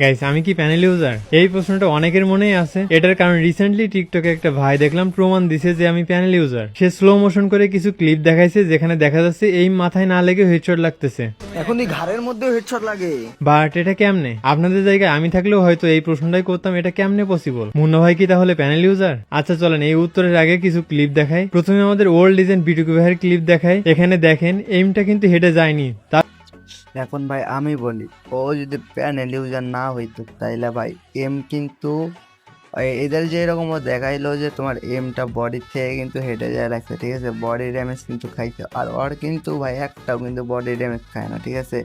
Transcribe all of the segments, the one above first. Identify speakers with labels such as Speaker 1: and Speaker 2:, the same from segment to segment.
Speaker 1: Guys আমি কি panel user এই প্রশ্নটা অনেকের মনেই আছে। এটার কারণ রিসেন্টলি টিকটকে একটা ভাই দেখলাম প্রমাণ দিছে যে আমি প্যানেল ইউজার সে স্লো মোশন করে কিছু ক্লিপ দেখাইছে যেখানে দেখা যাচ্ছে এই মাথায় না লেগে হেডশট লাগতেছে।
Speaker 2: এখন এই ঘাড়ের মধ্যেও হেডশট লাগে।
Speaker 1: বাট এটা কেমনে? আপনাদের জায়গায় আমি থাকলেও হয়তো এই প্রশ্নটাই করতাম এটা কেমনে পসিবল মুন্না ভাই কি তাহলে প্যানেল ইউজার আচ্ছা চলেন এই উত্তরের আগে কিছু ক্লিপ দেখাই। প্রথমে আমাদের ওল্ড ডিজাইন বিটুকু ভাইয়ের ক্লিপ দেখাই। এখানে দেখেন এইমটা কিন্তু হেঁটে যায়নি। তার
Speaker 2: এখন ভাই আমি বলি, ও যদি প্যানেল ইউজার না হইতো, তাইলে ভাই এম কিন্তু এদের যে এরকম ও দেখাইলো যে তোমার এমটা বডি থেকে কিন্তু হেঁটে যায় রাখছে, ঠিক আছে? বডি ড্যামেজ কিন্তু খাইছে। আর ওর কিন্তু ভাই একটাও কিন্তু বডি ড্যামেজ খায় না, ঠিক আছে?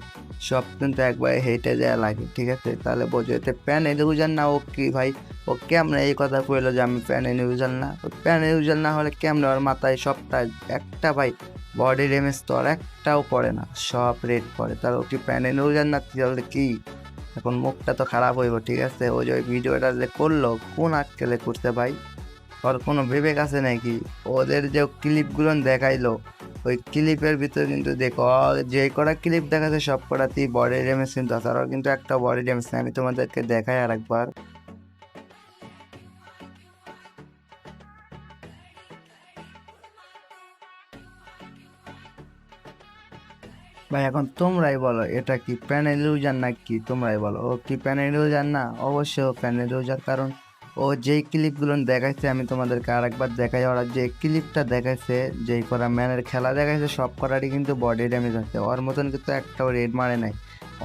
Speaker 2: সব কিন্তু একবার হেঁটে যায় লাগে, ঠিক আছে? তাহলে বোঝো, এতে প্যানেল ইউজার না, ও কি ভাই? ও কেমনে এই কথা কইলো যে আমি প্যানেল ইউজার না? প্যানেল ইউজার না হলে কেমনে ওর মাথায় সবটা একটা ভাই বডি ড্যামেজ তো আর একটাও পড়ে না, সব রেড পড়ে। তার ও কি প্যানেল ইউজার না তাহলে কি? এখন মুখটা তো খারাপ হইব, ঠিক আছে? ওই যে ভিডিওটা যে করল, কোন আটকেলে করতে ভাই? ওর কোনো বিবেক আছে নাকি? ওদের যে ক্লিপগুলো দেখাইলো, ওই ক্লিপের ভিতরে কিন্তু দেখো যে কটা ক্লিপ দেখাচ্ছে, সব কটাতেই বডি ড্যামেজ কিন্তু আর কিন্তু একটা বডি ড্যামেজ আমি তোমাদেরকে দেখাই আর একবার ভাই, এখন তোমরাই বলো, এটা কি প্যানেল ইউজার না কি তোমরাই বলো? ও কি প্যানেল ইউজার না? অবশ্যই ও প্যানেল ইউজার কারণ ও যেই ক্লিপগুলো দেখাইছে, আমি তোমাদেরকে আরেকবার দেখাই, ওরা যে ক্লিপটা দেখাইছে, যেই করা ম্যানের খেলা দেখাইছে, সব করারই কিন্তু বডি ড্যামেজ আছে। ওর মতন কিন্তু একটাও রেড মারে নাই।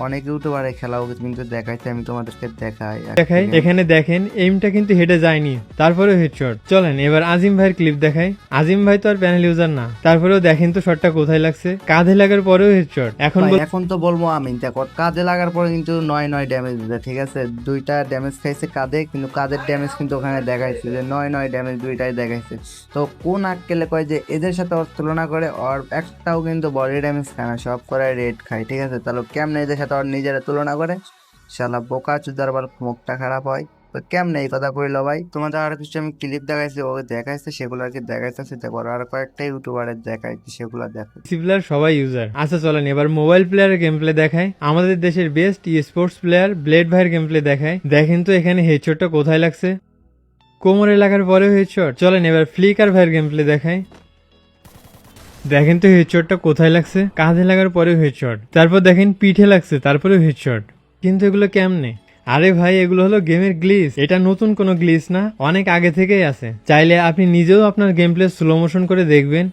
Speaker 2: অনেক ইউটিউবারের খেলাও কিন্তু দেখাইছে আমি তোমাদেরকে দেখাই
Speaker 1: দেখাই এখানে দেখেন এইমটা কিন্তু হেঁটে যায়নি তারপরেও হেডশট চলেন এবার আজিম ভাইয়ের ক্লিপ দেখাই। আজিম ভাই তো আর প্যানেল ইউজার না তারপরেও দেখেন তো শটটা কোথায় লাগছে। কাঁধে লাগার পরেও হেডশট এখন
Speaker 2: এখন তো বলব আমি দেখো কাজে লাগার পরে কিন্তু নয় নয় ড্যামেজ দিতে ঠিক আছে? দুইটা ড্যামেজ খাইছে কাঁধে কিন্তু কাঁধের ড্যামেজ কিন্তু ওখানে দেখাইছে যে নয় নয় ড্যামেজ দুইটাই দেখাইছে। তো কোন আক্কেলে কয় যে এদের সাথে তুলনা করে ওর একটাও কিন্তু বডি ড্যামেজ খায় না সব করে রেড খায় ঠিক আছে? তাহলে কেমনে এদের সাথে ওর নিজেরা তুলনা করে। শালা বোকা চুদার আবার মুখটা খারাপ হয়। তো কেমনে এই কথা কইলো ভাই? তোমাদের আর কিছু আমি ক্লিপ দেখাইছি ও দেখাইছে, সেগুলো আর কি দেখাইতেছে দেখো আর কয়েকটা ইউটিউবারের দেখাইছি, সেগুলো দেখো।
Speaker 1: পিসি প্লেয়ার সবাই ইউজার আচ্ছা চলেন, এবার মোবাইল প্লেয়ারের গেম প্লে দেখায় আমাদের দেশের best e sports player blade ভাইয়ের গেম প্লে দেখায় দেখেন তো এখানে হেডশটটা কোথায় লাগছে। কোমরে লাগার পরেও হেডশট চলেন, এবার ফ্লিকার ভাইয়ের গেম প্লে দেখায় দেখেন তো হেডশটটা কোথায় লাগছে? কাঁধে লাগার পরেও হেডশট তারপর দেখেন পিঠে লাগছে, তারপরেও হেডশট কিন্তু এগুলো কেমনে? আরে ভাই, এগুলো হলো গেমের গ্লিচ এটা নতুন কোনো গ্লিচ না, অনেক আগে থেকেই আছে। চাইলে আপনি নিজেও আপনার গেম প্লে স্লো মোশন করে দেখবেন।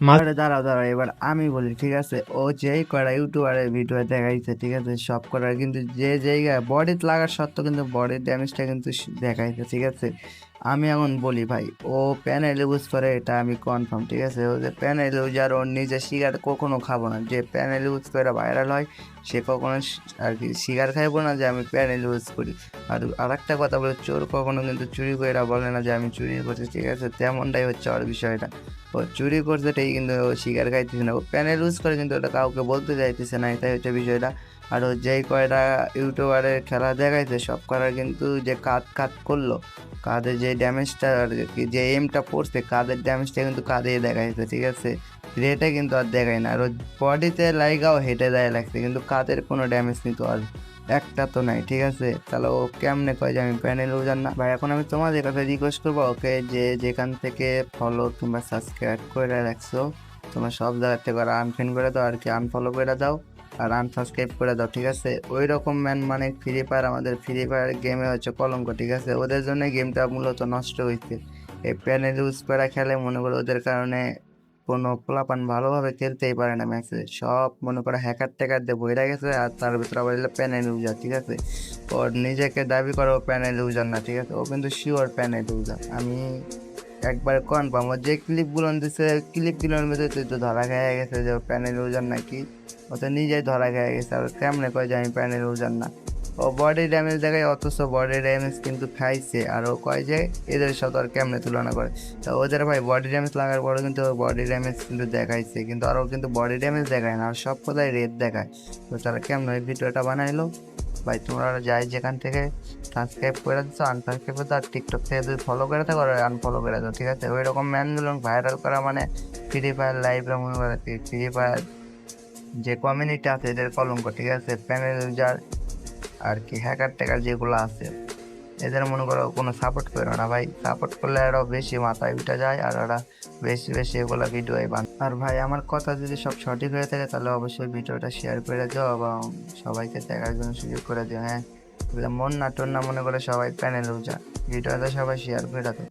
Speaker 2: দাঁড়াও দাঁড়াও, এবার আমি বলি, ঠিক আছে? ও যেই করা ইউটিউবারের ভিডিও দেখাইছে, ঠিক আছে? সব করার কিন্তু যে জায়গায় বডিতে লাগার সত্ত্বেও কিন্তু বডির ড্যামেজটা কিন্তু দেখাইছে, ঠিক আছে? আমি এখন বলি ভাই, ও প্যানেল ইউজ করে এটা আমি কনফার্ম ঠিক আছে? ও যে প্যানেল ইউজার ওর নিজে সিগারেট কখনো খাব না। যে প্যানেল ইউজ করে ভাইরাল হয়, সে কখনো আর কি সিগার খাইবো না যে আমি প্যানেল ইউজ করি। আর আরেকটা কথা বলে, চোর কখনো কিন্তু চুরি করে বলে না যে আমি চুরি করছি, ঠিক আছে? তেমনটাই হচ্ছে ওর বিষয়টা। ও চুরি করছে এটাই কিন্তু ও শিকার খাইতেছে না। ও প্যানেল ইউজ করে কিন্তু ওটা কাউকে বলতে চাইতেছে না, এটাই হচ্ছে বিষয়টা। আর ও যেই কয়টা ইউটিউবারের খেলা দেখাইছে, সব করার কিন্তু যে কাত কাত করল। কাঁধে যে ড্যামেজটা আর কি, যে এমটা পড়ছে, কাঁধের ড্যামেজটা কিন্তু কাঁধেই দেখাইছে, ঠিক আছে? রেটে কিন্তু আর দেখায় না। আর বডিতে লাইগাও, হেঁটে দেয় লাগছে, কিন্তু কাঁধের কোনো ড্যামেজ কিন্তু আর। একটা তো নাই, ঠিক আছে? তাহলে ও কেমনে কয় যে আমি প্যানেল ইউজার না? ভাই, এখন আমি তোমাদের কাছে রিকোয়েস্ট করব, ওকে যে যেখান থেকে ফলো কিংবা সাবস্ক্রাইব করে রাখছো, তোমার সব জায়গা থেকে আনফ্রেন্ড করে দাও আর কি আনফলো করে দাও। আর আনসাবস্ক্রাইব করে দাও, ঠিক আছে? ওই রকম ম্যান মানে ফ্রি ফায়ার আমাদের ফ্রি ফায়ার গেমে হচ্ছে কলঙ্ক, ঠিক আছে? ওদের জন্য গেমটা মূলত নষ্ট হয়েছে এই প্যানেল ইউজ করা খেলে মনে করো ওদের কারণে কোনো পোলাপান ভালোভাবে খেলতেই পারে না ম্যাচে। সব মনে করো হ্যাকার ট্যাকার দিয়ে বইরা গেছে আর তার ভিতরে আবার প্যানেল ইউজার ঠিক আছে? ওর নিজেকে দাবি করে প্যানেল ইউজার না, ঠিক আছে? ও কিন্তু শিওর প্যানেল ইউজার আমি একবার কনফার্ম যে ক্লিপগুলো দিছে ক্লিপগুলোর মধ্যে তো তো ধরা খেয়ে গেছে যে প্যানেল ইউজার নাকি? ও তো নিজেই ধরা খেয়ে গেছে, আর কেমনে কয় যে আমি প্যানেল ইউজার না? ও বডি ড্যামেজ দেখায়, অথচ বডি ড্যামেজ কিন্তু খাইছে, আর ও কয় যে এদের সাথে আর কেমনে তুলনা করে? তো ওদের ভাই বডি ড্যামেজ লাগার পরে কিন্তু বডি ড্যামেজ কিন্তু দেখাইছে, কিন্তু আরও কিন্তু বডি ড্যামেজ দেখায় না, আর সব কোথায় রেড দেখায়। তো তারা কেমন ওই ভিডিওটা বানাইলো? ভাই, তোমরা যাই যেখান থেকে সাবস্ক্রাইব করে দিচ্ছ আনসাবস্ক্রাইব করে আর টিকটক থেকে যদি ফলো করে থাকো আর আনফলো করে দাও, ঠিক আছে? ওই রকম ম্যানগুলো ভাইরাল করা মানে ফ্রি ফায়ার লাইভ করে ফ্রি ফায়ার যে কমিউনিটি আছে, এদের কলঙ্ক, ঠিক আছে? প্যানেল ইউজার আর কি হ্যাকার ট্যাকার যেগুলো আছে। এদের মনে করো কোনো সাপোর্ট করো না ভাই। সাপোর্ট করলে আরও বেশি মাথায় উঠে যায় আর ওরা বেশি বেশি এগুলো ভিডিও বান আর ভাই, আমার কথা যদি সব সঠিক হয়ে থাকে তাহলে অবশ্যই ভিডিওটা শেয়ার করে দাও এবং সবাইকে দেখার জন্য সুযোগ করে দিও হ্যাঁ? মন না টন না মনে করে সবাই প্যানেল উঠা ভিডিওটা সবাই শেয়ার করে দাও